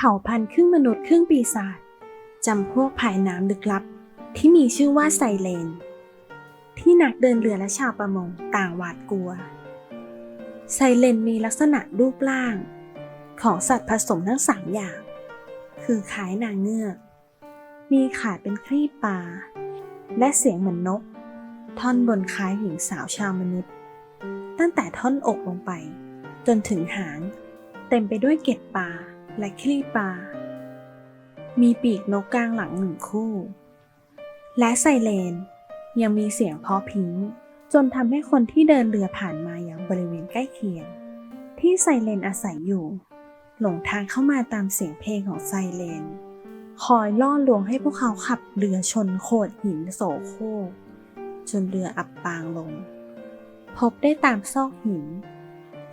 เผ่าพันธุ์ครึ่งมนุษย์ครึ่งปีศาจจำพวกภายน้ำลึกลับ ที่มีชื่อว่าไซเลน ที่นักเดินเรือและชาวประมงต่างหวาดกลัว ไซเลนมีลักษณะรูปร่าง ของสัตว์ผสมทั้งสามอย่าง คือคล้ายนางเงือก มีขาเป็นครีบปลา และเสียงเหมือนนก ท่อนบนคล้ายหญิงสาวชาวมนุษย์ ตั้งแต่ท่อนอกลงไป จนถึงหาง เต็มไปด้วยเกล็ดปลา และครีปลา มีปีกนกกลางหลังหนึ่งคู่ และไซเรนยังมีเสียงเพราะพริ้งจนทำให้คนที่เดินเรือผ่านมาอย่างบริเวณใกล้เคียง ที่ไซเรนอาศัยอยู่ หลงทางเข้ามาตามเสียงเพลงของไซเรนคอยล่อลวงให้พวกเขาขับเรือชนโขดหินโสโครกจนเรืออับปางลง พบได้ตามซอกหิน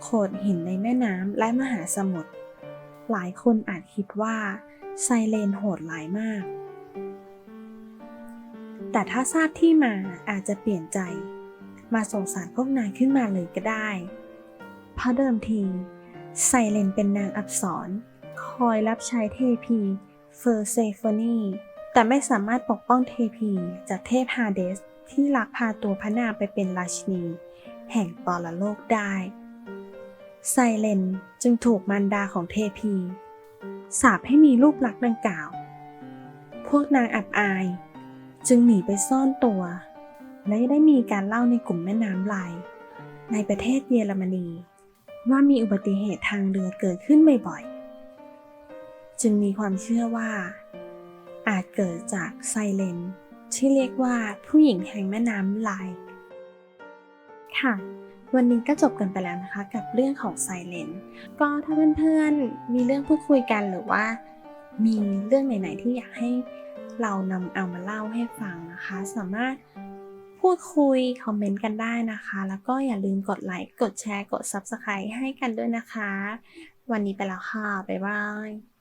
โขดหินในแม่น้ำและมหาสมุทร หลายคนอาจคิดว่าไซเรนโหดร้ายมาก แต่ถ้าทราบที่มาอาจจะเปลี่ยนใจ มาสงสารพวกนายขึ้นมาเลยก็ได้ เพราะเดิมทีไซเรนเป็นนางอับสรคอยรับใช้เทพีเฟอร์เซโฟนีแต่ไม่สามารถปกป้องเทพีจากเทพฮาเดสที่ลักพาตัวพระนางไปเป็นราชินี แห่งปรโลกได้ ไซเลนจึงถูกมารดาของเทพี สาปให้มีรูปลักษณ์ดังกล่าว พวกนางอับอาย จึงหนีไปซ่อนตัว และได้มีการเล่าในกลุ่มแม่น้ำลายในประเทศเยอรมนี ว่ามีอุบัติเหตุทางเรือเกิดขึ้นบ่อยๆ จึงมีความเชื่อว่า อาจเกิดจากไซเลนที่เรียกว่าผู้หญิงแห่งแม่น้ำลาย ค่ะ วันนี้ก็จบกันไปแล้วนะคะ กับเรื่องของไซเลนก็ถ้าเพื่อนๆมีเรื่องพูดคุยกันหรือว่า มีเรื่องไหนๆที่อยากให้เรานำเอามาเล่าให้ฟังนะคะ สามารถพูดคุยคอมเมนต์กันได้นะคะ แล้วก็อย่าลืมกดไลค์กดแชร์กด Subscribe ให้กันด้วยนะคะ วันนี้ไปแล้วค่ะ บ๊ายบาย